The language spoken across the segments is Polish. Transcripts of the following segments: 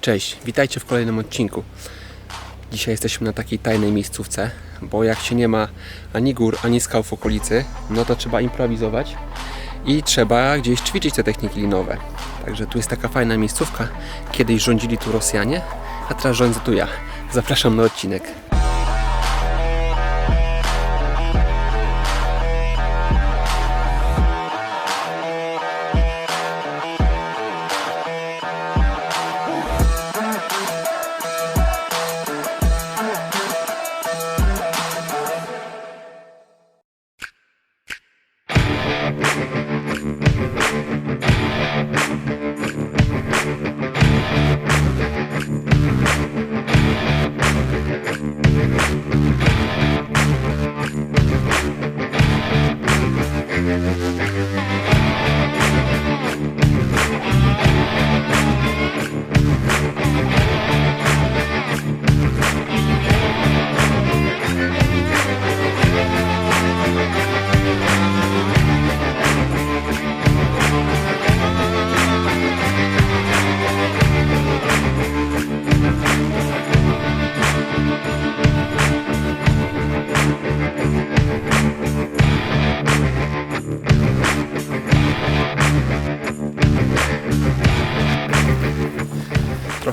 Cześć, witajcie w kolejnym odcinku. Dzisiaj jesteśmy na takiej tajnej miejscówce, bo jak się nie ma ani gór, ani skał w okolicy, no to trzeba improwizować i trzeba gdzieś ćwiczyć te techniki linowe. Także tu jest taka fajna miejscówka. Kiedyś rządzili tu Rosjanie, a teraz rządzę tu ja. Zapraszam na odcinek.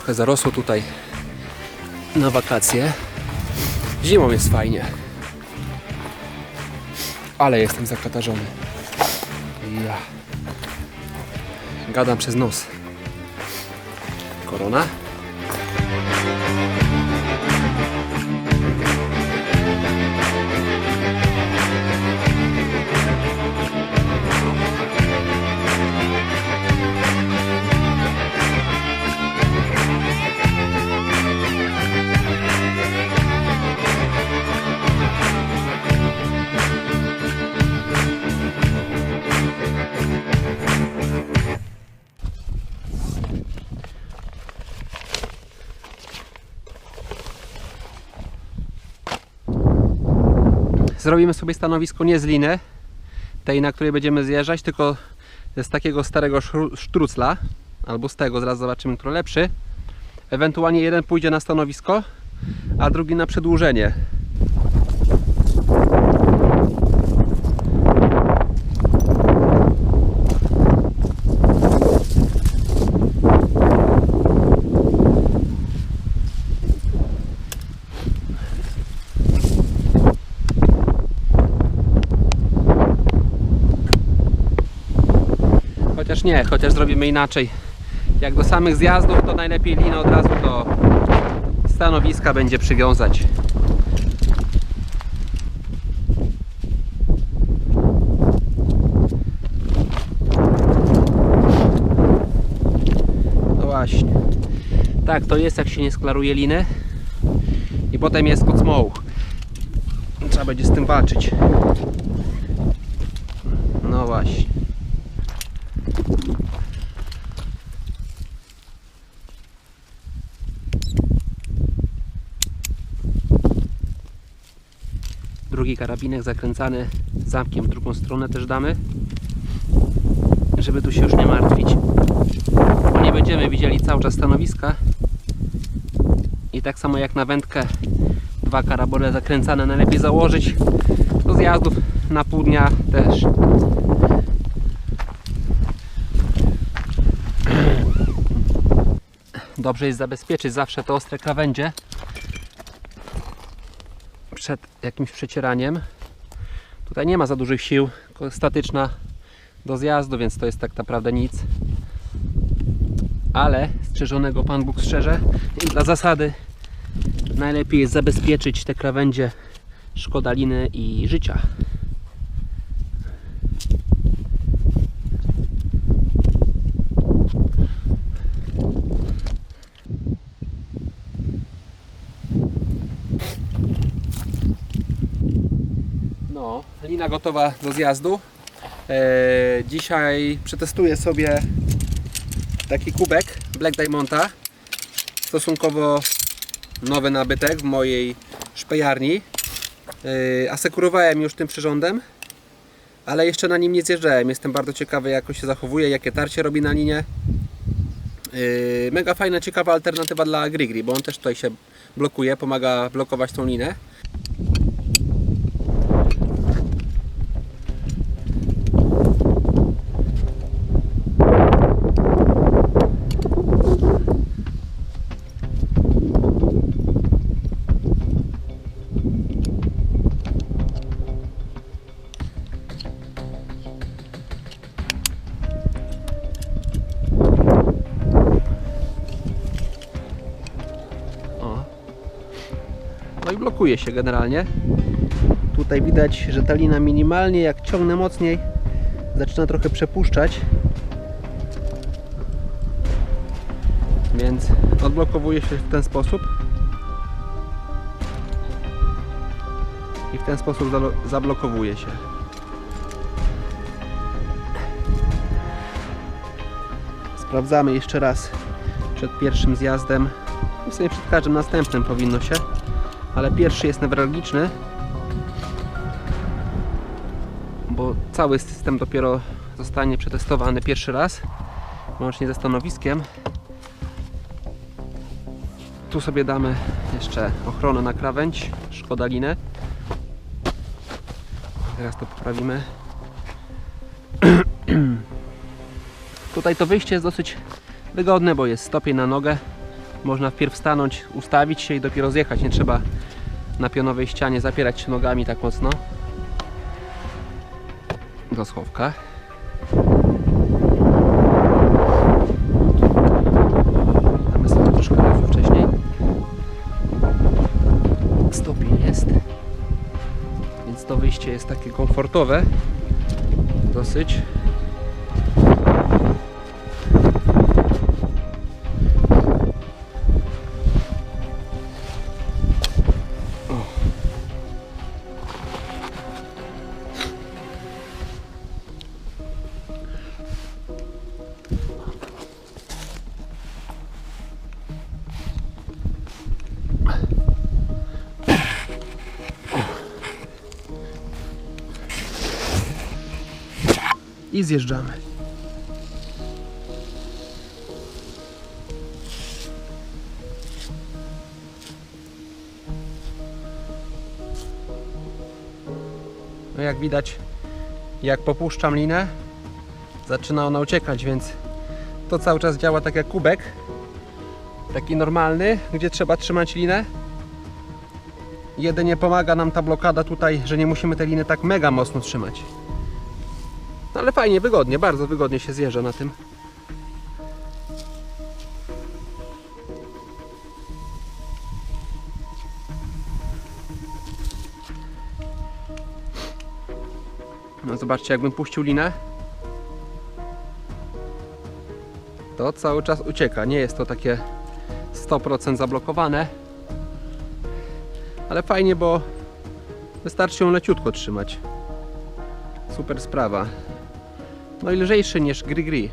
Trochę zarosło tutaj na wakacje. Zimą jest fajnie. Ale jestem zakatarzony. Ja. Gadam przez nos. Korona. Zrobimy sobie stanowisko nie z liny, tej na której będziemy zjeżdżać, tylko z takiego starego sztrucla, albo z tego, zaraz zobaczymy, który lepszy. Ewentualnie jeden pójdzie na stanowisko, a drugi na przedłużenie. Chociaż nie, chociaż zrobimy inaczej. Jak do samych zjazdów, to najlepiej linę od razu do stanowiska będzie przywiązać. No właśnie. Tak, to jest jak się nie sklaruje liny. I potem jest od smołu. Trzeba będzie z tym walczyć. No właśnie. Drugi karabinek zakręcany zamkiem w drugą stronę też damy. Żeby tu się już nie martwić bo nie będziemy widzieli cały czas stanowiska. I tak samo jak na wędkę dwa karabole zakręcane najlepiej założyć do zjazdów na pół dnia też. Dobrze jest zabezpieczyć zawsze te ostre krawędzie przed jakimś przecieraniem. Tutaj nie ma za dużych sił, statyczna do zjazdu, więc to jest tak naprawdę nic. Ale strzeżonego Pan Bóg strzeże i dla zasady najlepiej jest zabezpieczyć te krawędzie szkoda liny i życia. No, lina gotowa do zjazdu. E, dzisiaj przetestuję sobie taki kubek Black Diamonda. Stosunkowo nowy nabytek w mojej szpejarni. E, asekurowałem już tym przyrządem, ale jeszcze na nim nie zjeżdżałem. Jestem bardzo ciekawy jak on się zachowuje, jakie tarcie robi na linie. Yy, mega fajna, ciekawa alternatywa dla Grigri, bo on też tutaj się blokuje, pomaga blokować tą linę. Blokuje się generalnie. Tutaj widać, że ta lina minimalnie, jak ciągnę mocniej, zaczyna trochę przepuszczać. Więc odblokowuje się w ten sposób. I w ten sposób zablokowuje się. Sprawdzamy jeszcze raz przed pierwszym zjazdem. W sumie przed każdym następnym powinno się, ale pierwszy jest newralgiczny, bo cały system dopiero zostanie przetestowany pierwszy raz, łącznie ze stanowiskiem. Tu sobie damy jeszcze ochronę na krawędź, szkoda linę. Teraz to poprawimy. Tutaj to wyjście jest dosyć wygodne, bo jest stopień na nogę. Można wpierw stanąć, ustawić się i dopiero zjechać. Nie trzeba na pionowej ścianie zapierać się nogami tak mocno. Do schowka. Damy sobie troszkę razu wcześniej. Stopień jest. Więc to wyjście jest takie komfortowe. Dosyć. I zjeżdżamy. No jak widać, jak popuszczam linę, zaczyna ona uciekać, więc to cały czas działa tak jak kubek. Taki normalny, gdzie trzeba trzymać linę. Jedynie pomaga nam ta blokada tutaj, że nie musimy tej liny tak mega mocno trzymać. No ale fajnie, wygodnie, bardzo wygodnie się zjeżdża na tym. No zobaczcie, jakbym puścił linę, to cały czas ucieka. Nie jest to takie 100% zablokowane, ale fajnie, bo wystarczy ją leciutko trzymać. Super sprawa. No i lżejszy niż gry gry.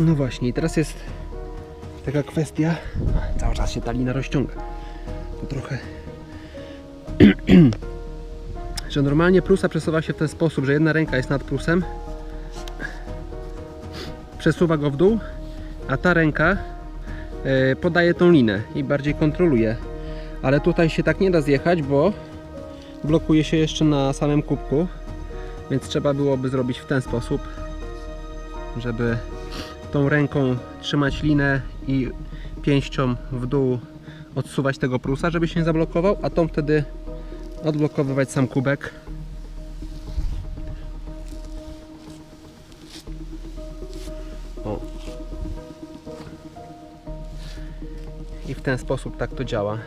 No właśnie, teraz jest taka kwestia. Cały czas się ta lina rozciąga. To trochę. że normalnie prusa przesuwa się w ten sposób, że jedna ręka jest nad prusem, przesuwa go w dół, a ta ręka e, podaje tą linę i bardziej kontroluje. Ale tutaj się tak nie da zjechać, bo blokuje się jeszcze na samym kubku, więc trzeba byłoby zrobić w ten sposób, żeby tą ręką trzymać linę i pięścią w dół odsuwać tego prusa, żeby się nie zablokował, a tą wtedy odblokowywać sam kubek. O. I w ten sposób tak to działa.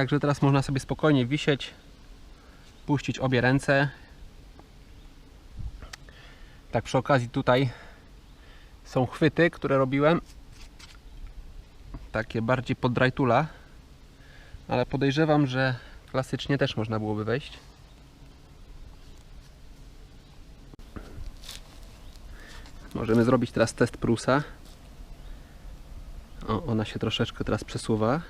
Także teraz można sobie spokojnie wisieć, puścić obie ręce. Tak przy okazji tutaj są chwyty, które robiłem. Takie bardziej pod drajtula. Ale podejrzewam, że klasycznie też można byłoby wejść. Możemy zrobić teraz test prusa. O, ona się troszeczkę teraz przesuwa.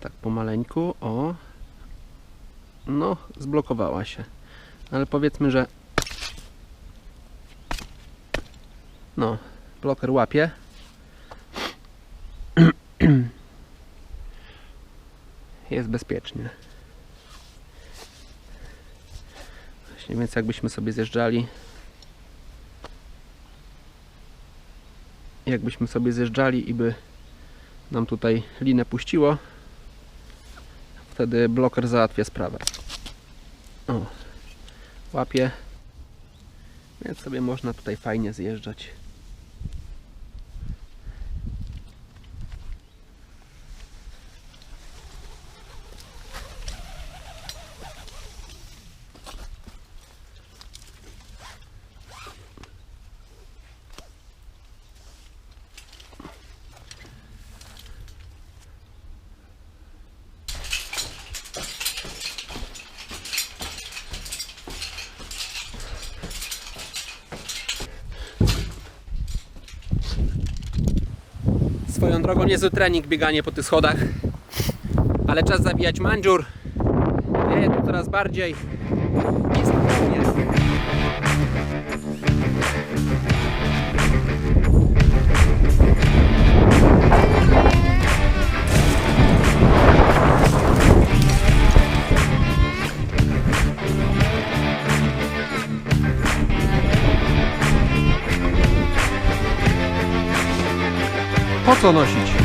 Tak pomaleńku, o. No, zblokowała się. Ale powiedzmy, że no, bloker łapie. Jest bezpiecznie. Właśnie, więc jakbyśmy sobie zjeżdżali jakbyśmy sobie zjeżdżali i by nam tutaj linę puściło wtedy bloker załatwia sprawę. O, łapie. Więc sobie można tutaj fajnie zjeżdżać. Swoją drogą niezły trening bieganie po tych schodach. Ale czas zabijać mandziur. Wieje tu coraz bardziej. Po co nosić?